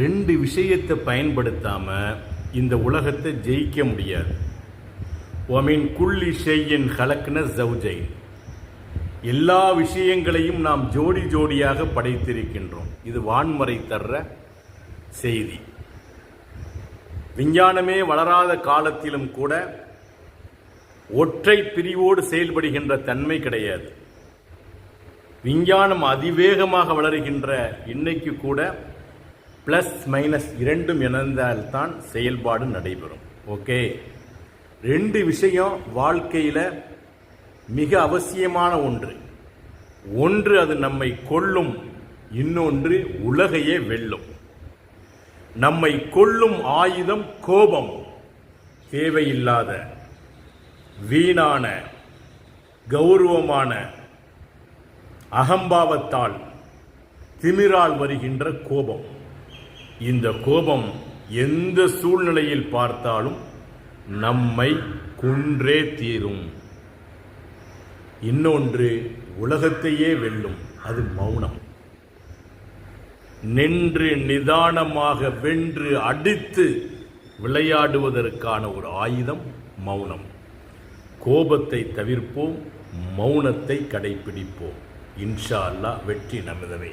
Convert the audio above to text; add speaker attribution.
Speaker 1: ரெண்டு விஷயத்தை பயன்படுத்தாமல் இந்த உலகத்தை ஜெயிக்க முடியாது. ஒமின் குள்ளி ஷெய்யின் கலக்குன ஜவுஜை எல்லா விஷயங்களையும் நாம் ஜோடி ஜோடியாக படைத்திருக்கின்றோம். இது வான்முறை தர்ற செய்தி. விஞ்ஞானமே வளராத காலத்திலும் கூட ஒற்றை பிரிவோடு செயல்படுகின்ற தன்மை கிடையாது. விஞ்ஞானம் அதிவேகமாக வளருகின்ற இன்னைக்கு கூட ப்ளஸ் மைனஸ் இரண்டும் இணைந்தால்தான் செயல்பாடு நடைபெறும். ஓகே ரெண்டு விஷயம் வாழ்க்கையில் மிக அவசியமான ஒன்று. ஒன்று அது நம்மை கொல்லும் இன்னொன்று உலகையே வெல்லும். நம்மை கொல்லும் ஆயுதம் கோபம் தேவையில்லாத வீணான கௌரவமான அகம்பாவத்தால் திமிரால் வருகின்ற கோபம். இந்த கோபம் எந்த சூழ்நிலையில் பார்த்தாலும் நம்மை குன்றே தீரும். இன்னொன்று உலகத்தையே வெல்லும். அது மௌனம். நின்று நிதானமாக வென்று அடித்து விளையாடுவதற்கான ஒரு ஆயுதம் மௌனம். கோபத்தை தவிர்ப்போம் மௌனத்தை கடைபிடிப்போம் இன்ஷா அல்லா வெற்றி நமதவே